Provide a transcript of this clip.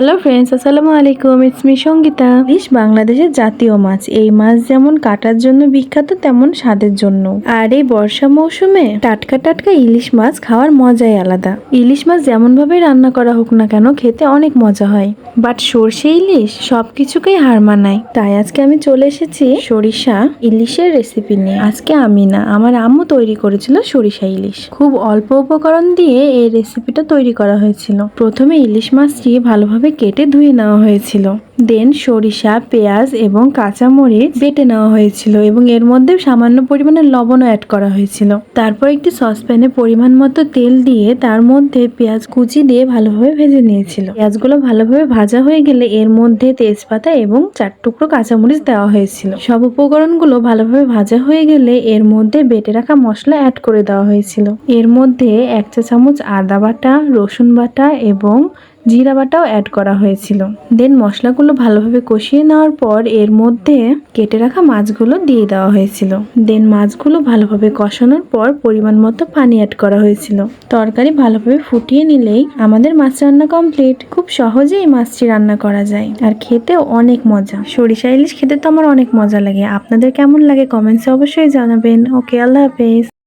Hello friends আসসালামু আলাইকুম it's me Sangeeta ইলিশ বাংলাদেশের জাতীয় মাছ, এই মাছ যেমন কাটার জন্য বিখ্যাত, তেমন স্বাদের জন্য। আর এই বর্ষা মৌসুমে টাটকা টাটকা ইলিশ মাছ খাওয়ার মজাই আলাদা। ইলিশ মাছ যেমন ভাবে রান্না করা হোক না কেন, খেতে অনেক মজা হয়। বাট সর্ষে ইলিশ সবকিছুকেই হার মানায়। তাই আজকে আমি চলে এসেছি সরিষা ইলিশের রেসিপি নিয়ে। আজকে আমি না আমার আম্মু তৈরি করেছিল সরিষা ইলিশ। খুব অল্প উপকরণ দিয়ে এই রেসিপিটা তৈরি করা হয়েছিল। প্রথমে ইলিশ মাছটি ভালোভাবে কেটে ধুয়ে নেওয়া হয়েছিল। দেন সরিষা, পেঁয়াজ এবং কাঁচামরিচ বেটে নেওয়া হয়েছিল এবং এর মধ্যে সামান্য পরিমাণে লবণও অ্যাড করা হয়েছিল। তারপর একটি সসপ্যানে পরিমাণ মতো তেল দিয়ে তার মধ্যে পেঁয়াজ কুচি দিয়ে ভালোভাবে ভেজে নিয়েছিল। পেঁয়াজগুলো ভালোভাবে ভাজা হয়ে গেলে এর মধ্যে তেজপাতা এবং চার টুকরো কাঁচামরিচ দেওয়া হয়েছিল। সব উপকরণগুলো ভালোভাবে ভাজা হয়ে গেলে এর মধ্যে বেটে রাখা মশলা অ্যাড করে দেওয়া হয়েছিল। এর মধ্যে এক চা চামচ আদা বাটা, রসুন বাটা এবং জিরা বাটাও অ্যাড করা হয়েছিল। দেন মশলাগুলো ভালোভাবে কষিয়ে নেওয়ার পর এর মধ্যে কেটে রাখা মাছগুলো দিয়ে দেওয়া হয়েছিল। দেন মাছগুলো ভালোভাবে কষানোর পর পরিমাণ মতো পানি অ্যাড করা হয়েছিল। তরকারি ভালোভাবে ফুটিয়ে নিলেই আমাদের মাছ রান্না কমপ্লিট খুব সহজেই মাছটি রান্না করা যায়। আর খেতেও অনেক মজা। সরিষা ইলিশ খেতে তো আমার অনেক মজা লাগে। আপনাদের কেমন লাগে কমেন্টসে অবশ্যই জানাবেন। ওকে আল্লাহ হাফেজ।